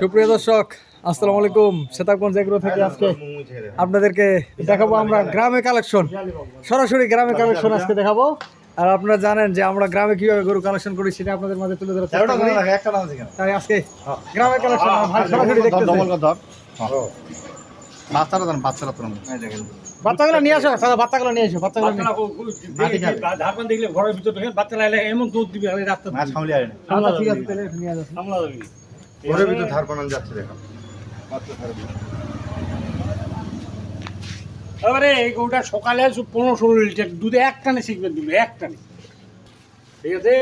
সুপ্রিয় দর্শক আসসালামু আলাইকুম সেতাবগঞ্জ থেকে আজকে আপনাদেরকে দেখাবো আমরা গ্রামে কালেকশন। সরাসরি গ্রামে কালেকশন আজকে দেখাবো। আর আপনারা জানেন যে আমরা গ্রামে কীভাবে গরু কালেকশন করি সেটা আপনাদের মাঝে তুলে ধরার চেষ্টা করি। তাই আজকে গ্রামে কালেকশন সরাসরি বাচ্চারা দেন বাচ্চারা তো বাচ্চাগুলো নিয়ে আসো সাদা বাচ্চাগুলো নিয়ে এসো বাচ্চাগুলো ধারপান দেখলে ঘরের ভিতর দেখেন বাচ্চা লাইলে এমন দুধ দিবে রাস্তা মাছ সামলে না আচ্ছা, ঠিক আছে তাহলে নিয়ে আসো। সামলা যাবে ওরে ভিতর ধার বানান যাচ্ছে দেখো। এবারে এই গরুটা সকালে পনেরো ষোলো লিটার দুধে এক টানে শিখবেন দিবে এক টানে ঠিক আছে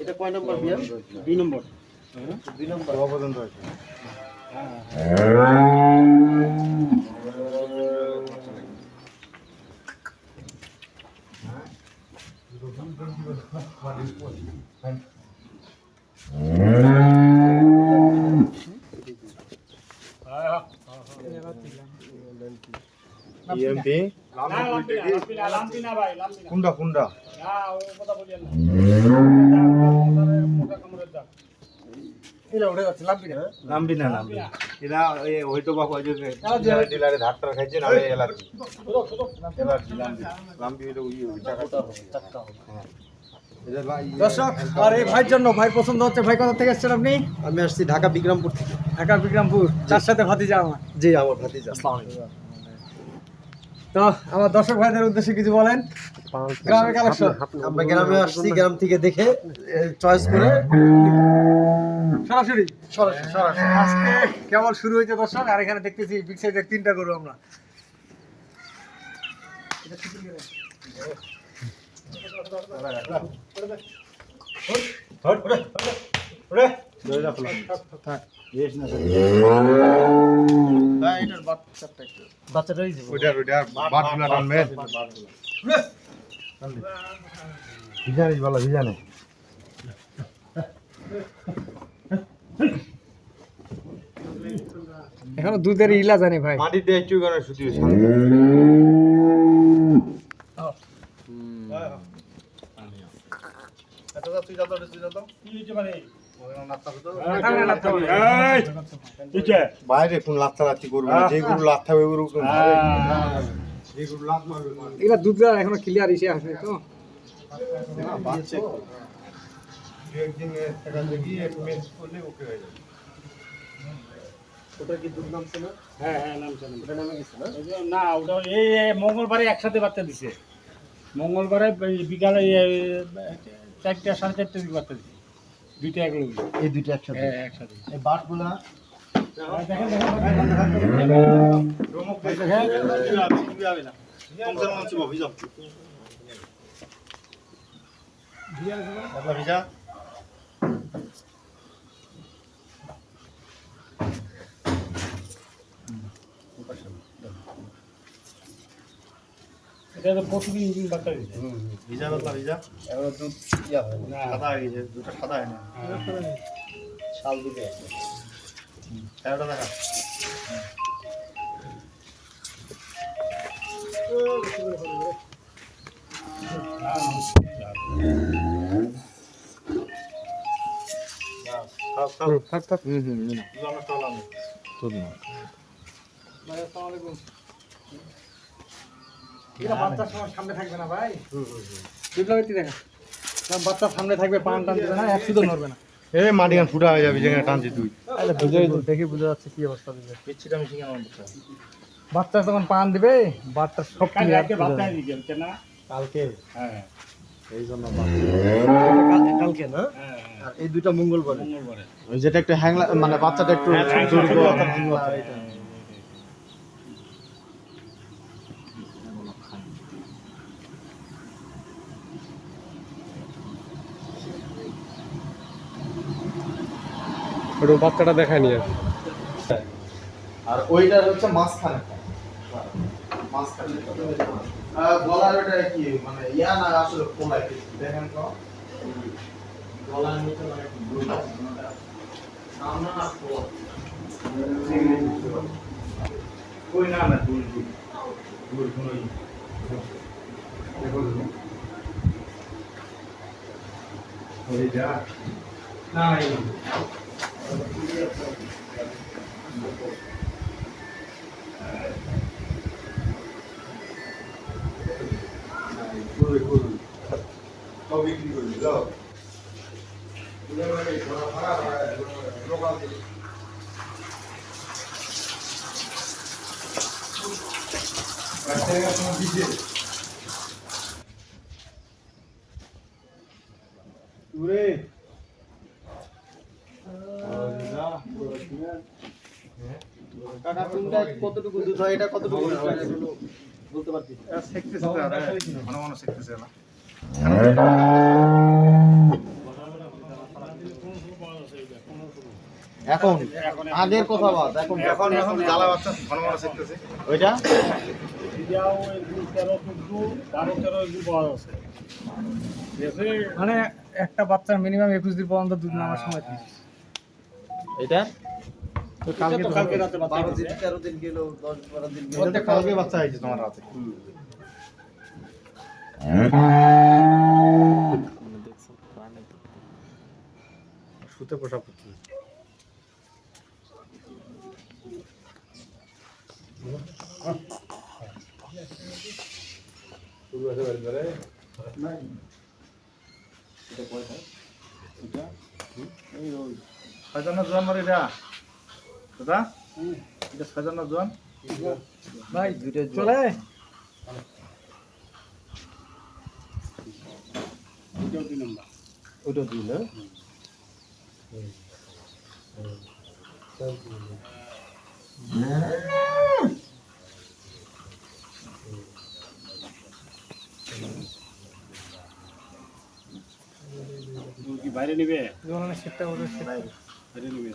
এটা কয় নম্বর বিয়া দুই নম্বর। দুই নম্বর। পর্যন্ত আছে ইএমপি না, না। কুন্ডা কুন্ডা। না। এরা হয়তো বা ডিলারে খাইছে না এলার্জি এলার্জি লাম্বি। লাম্বি দর্শক আর এই ভাইয়ের জন্য ভাই পছন্দ হচ্ছে ভাই কোথা থেকে এসেছেন আপনি? আমি আসছি ঢাকা বিক্রমপুর থেকে। ঢাকা বিক্রমপুর চার সাথে ভাতিজা আমার। জি আমার ভাতিজা। তো আমার দর্শক ভাইদের উদ্দেশ্যে কিছু বলেন। গ্রামে কালেকশন। আমরা গ্রামে আসছি গ্রাম থেকে দেখে চয়েস করে। সরাসরি। আজকে কেবল শুরু হয়েছে দর্শক আর এখানে দেখতেছি বিগ সাইজের তিনটা গরু আমরা। বাচ্চাটা ভিজানি এখনও দুধের ইলা জানি ভাই। মাটিতে একটু করে শুধু? বাইরে কোন লাত্তা লাত্তি করবে যে গরু লাত্তা হবে গরু। এগুলা দুধ এখনও ক্লিয়ার ইসে আসে তো। না, হয়ে ওটা হ্যাঁ, হ্যাঁ, এই মঙ্গলবারে একসাথে বাচ্চা দিছে। মঙ্গলবারে বিকালে এই, চারটা সাড়ে চারটে দিকে বাচ্চা দিচ্ছে। দুইটা এক লোক এই দুইটা একসাথে? হ্যাঁ একসাথে। এই বাটগুলা দেখেন দেখেন ভিজা এটা তো প্রতিদিন বাচ্চা দিছে ভিজা বাতলা ভিজা এখনও দুধ ইয়া হয় না। সাদা হয়ে গেছে দুটো সাদা হয় না। শাল দিকে তেরোটা দেখা। থাক থাক। ভাই আসসালামু আলাইকুম। এগুলা বাচ্চার সময় সামনে থাকবে না ভাই। দেখা। সামনে থাকবে পান টান দিবে না এক শুধু নড়বে না। এ মাটি গান ফুটা হয়ে যাবে যেখানে টানছি তুই। দেখি বুঝা যাচ্ছে কি অবস্থা দিবে পিচ্ছিটা বাচ্চা তখন পান দিবে বাচ্চা সব কালকে হ্যাঁ। এই জন্য কালকে না? হ্যাঁ। এই দুইটা মঙ্গলবারে। মঙ্গলবারে। যেটা একটু হ্যাংলা মানে বাচ্চাটা একটু একটু বাচ্চাটা নিয়ে আর। ওইটার হচ্ছে মাঝখানে। মাঝখানে গলার ওটা কি মানে ইয়া না আসলে দেখেন তো। গলার নিচে মানে সামনে না না না দুই দুই বিক্রি করে দিল দূরে। কাকা কোনটা কতটুকু দুধ হয়? এটা কতটুকু হয়? বলতে পারছি এখন আগের কথা বাদ এখন এখন এখন জ্বালা বাচ্চা ঘন ঘন শিখতেছে। ওইটা? মানে একটা বাচ্চার মিনিমাম একুশ দিন পর্যন্ত দুধ নামার সময়। এটা? তো কালকে এটা তো তো কালকে রাতে বাচ্চা বারো দিন দিছে। তেরো দিন গেল দশ বারো দিন গেল। কালকে বাচ্চা হয়েছে তোমার রাতে। শুতে পোষা সাজানো জোয়ান মারি এটা। দাদা? এটা সাজানো জোয়ান? ভাই চলে। এটাও দুই না? বাইরে নেবে? বাইরে নেবে।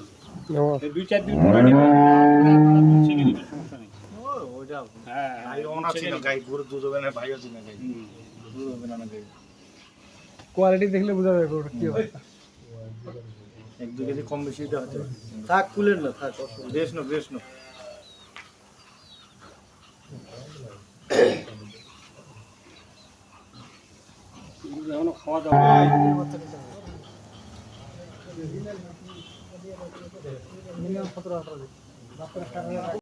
দুই চার দিন পরে হ্যাঁ গাই কোয়ালিটি দেখলে বোঝা যাবে কি অবস্থা। এক দু কেজি কম বেশি এটা হচ্ছে থাক কুলের না থাক। বেশ নো বেশ নো। খাওয়া দাওয়া মিনিমাম সতেরো আঠারো দিন